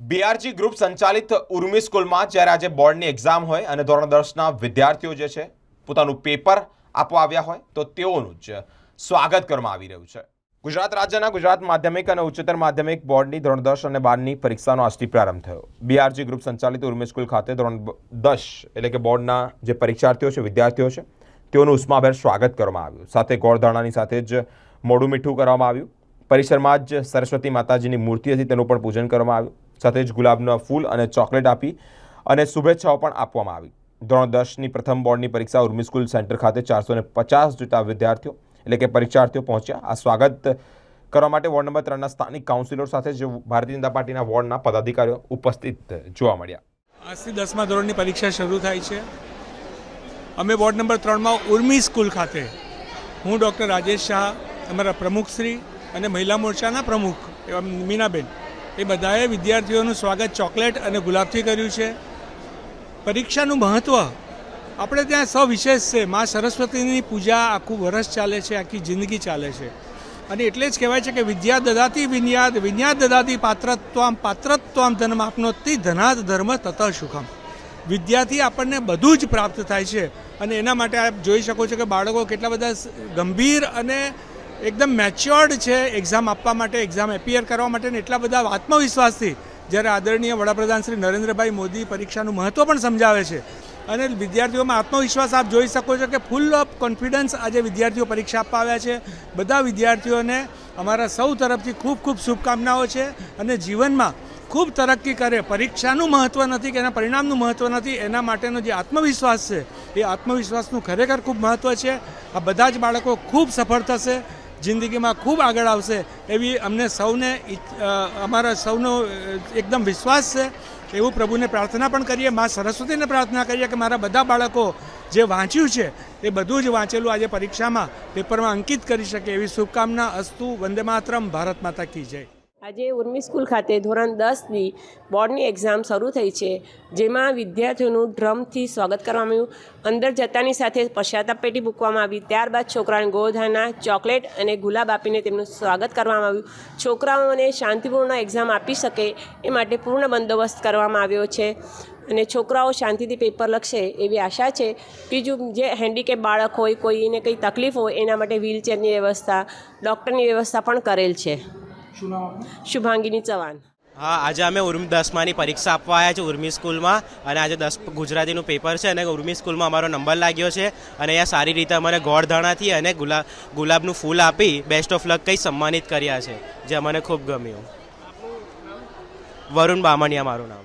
BRG group સંચાલિત ઉર્મી સ્કૂલમાં જ્યારે આજે બોર્ડની એક્ઝામ હોય અને ધોરણ દસના વિદ્યાર્થીઓ જે છે, પોતાનું પેપર આપવા આવ્યા હોય, તો તેઓનું જ સ્વાગત કરવામાં આવી રહ્યું છે. ગુજરાત રાજ્યના ગુજરાત માધ્યમિક અને ઉચ્ચતર માધ્યમિક બોર્ડની ધોરણ દસ અને બારની પરીક્ષાનો આજથી પ્રારંભ થયો. બીઆરજી ગ્રુપ સંચાલિત ઉર્મી સ્કૂલ ખાતે ધોરણ દસ એટલે કે બોર્ડના જે પરીક્ષાર્થીઓ છે, વિદ્યાર્થીઓ છે, તેઓનું ઉષ્માભેર સ્વાગત કરવામાં આવ્યું. સાથે ગોળધાણાની સાથે જ મોડું મીઠું કરવામાં આવ્યું. પરિસરમાં જ સરસ્વતી માતાજીની મૂર્તિ હતી, તેનું પણ પૂજન કરવામાં આવ્યું. સાથે જ ગુલાબના ફૂલ અને ચોકલેટ આપી અને શુભેચ્છાઓ પણ આપવામાં આવી. ધોરણ દસની પ્રથમ બોર્ડની પરીક્ષા ઉર્મી સ્કૂલ સેન્ટર ખાતે ચારસો પચાસ જેટલા વિદ્યાર્થીઓ, એટલે કે પરીક્ષાર્થીઓ પહોંચ્યા. આ સ્વાગત કરવા માટે વોર્ડ નંબર ત્રણના સ્થાનિક કાઉન્સિલર સાથે જ ભારતીય જનતા પાર્ટીના વોર્ડના પદાધિકારીઓ ઉપસ્થિત જોવા મળ્યા. આજથી દસમા ધોરણની પરીક્ષા શરૂ થાય છે. અમે વોર્ડ નંબર ત્રણમાં ઉર્મી સ્કૂલ ખાતે હું ડૉક્ટર રાજેશ શાહ, અમારા પ્રમુખશ્રી અને મહિલા મોરચાના પ્રમુખ એવા મીનાબેન એ બધાએ વિદ્યાર્થીઓનું સ્વાગત ચોકલેટ અને ગુલાબથી કર્યું છે. પરીક્ષાનું મહત્ત્વ આપણે ત્યાં સવિશેષ છે. મા સરસ્વતીની પૂજા આખું વરસ ચાલે છે, આખી જિંદગી ચાલે છે. અને એટલે જ કહેવાય છે કે વિદ્યા દદાતી વિન્યાદ વિન્યાદ દદાતી પાત્રત્વામ પાત્રત્વામ ધનમ આપનોતી ધનાદ ધર્મ તત સુખમ. વિદ્યાથી આપણને બધું જ પ્રાપ્ત થાય છે. અને એના માટે આપ જોઈ શકો છો કે બાળકો કેટલા બધા ગંભીર અને એકદમ મેચ્યોર્ડ છે એક્ઝામ આપવા માટે એક્ઝામ એપિયર કરવા માટે ને એટલા બધા આત્મવિશ્વાસથી જ્યારે આદરણીય વડાપ્રધાન શ્રી નરેન્દ્રભાઈ મોદી પરીક્ષાનું મહત્ત્વ પણ સમજાવે છે. અને વિદ્યાર્થીઓમાં આત્મવિશ્વાસ આપ જોઈ શકો છો કે ફૂલ ઓફ કોન્ફિડન્સ આજે વિદ્યાર્થીઓ પરીક્ષા આપવા આવ્યા છે. બધા વિદ્યાર્થીઓને અમારા સૌ તરફથી ખૂબ ખૂબ શુભકામનાઓ છે અને જીવનમાં ખૂબ તરક્કી કરે. પરીક્ષાનું મહત્ત્વ નથી કે એના પરિણામનું મહત્ત્વ નથી, એના માટેનો જે આત્મવિશ્વાસ છે એ આત્મવિશ્વાસનું ખરેખર ખૂબ મહત્ત્વ છે. આ બધા જ બાળકો ખૂબ સફળ થશે. જિંદગીમાં ખૂબ આગળ આવશે એવી અમને સૌને અમારા સૌનો એકદમ વિશ્વાસ છે એવું પ્રભુને પ્રાર્થના પણ કરીએ, મા સરસ્વતીને પ્રાર્થના કરીએ કે મારા બધા બાળકો જે વાંચ્યું છે, એ બધું જ વાંચેલું આજે પરીક્ષામાં, પેપરમાં અંકિત કરી શકે એવી શુભકામના અસ્તુ વંદે માતરમ, ભારત માતા કી જય. આજે ઉર્મી સ્કૂલ ખાતે ધોરણ દસની બોર્ડની એક્ઝામ શરૂ થઈ છે, જેમાં વિદ્યાર્થીઓનું ડ્રમથી સ્વાગત કરવામાં આવ્યું. અંદર જતાની સાથે પશ્ચાતાપ પેટી મૂકવામાં આવી. ત્યારબાદ છોકરાને ગોધાના ચોકલેટ અને ગુલાબ આપીને તેમનું સ્વાગત કરવામાં આવ્યું. છોકરાઓને શાંતિપૂર્ણ એક્ઝામ આપી શકે એ માટે પૂર્ણ બંદોબસ્ત કરવામાં આવ્યો છે. અને છોકરાઓ શાંતિથી પેપર લખશે એવી આશા છે. બીજું, જે હેન્ડીકેપ બાળક હોય, કોઈને કંઈ તકલીફ હોય, એના માટે વ્હીલચેરની વ્યવસ્થા ડૉક્ટરની વ્યવસ્થા પણ કરેલ છે. શુભાંગીની ચવાણ હા આજે અમે ઉર્મી દસમાની પરીક્ષા આપવા આવ્યા છે ઉર્મી સ્કૂલમાં અને આજે દસ ગુજરાતીનું પેપર છે અને ઉર્મી સ્કૂલમાં અમારો નંબર લાગ્યો છે અને અહીંયા સારી રીતે અમને ગોળધાણાથી અને ગુલાબ ગુલાબનું ફૂલ આપી બેસ્ટ ઓફ લક કંઈ સન્માનિત કર્યા છે જે અમને ખૂબ ગમ્યું. વરુણ બામણિયા મારું નામ.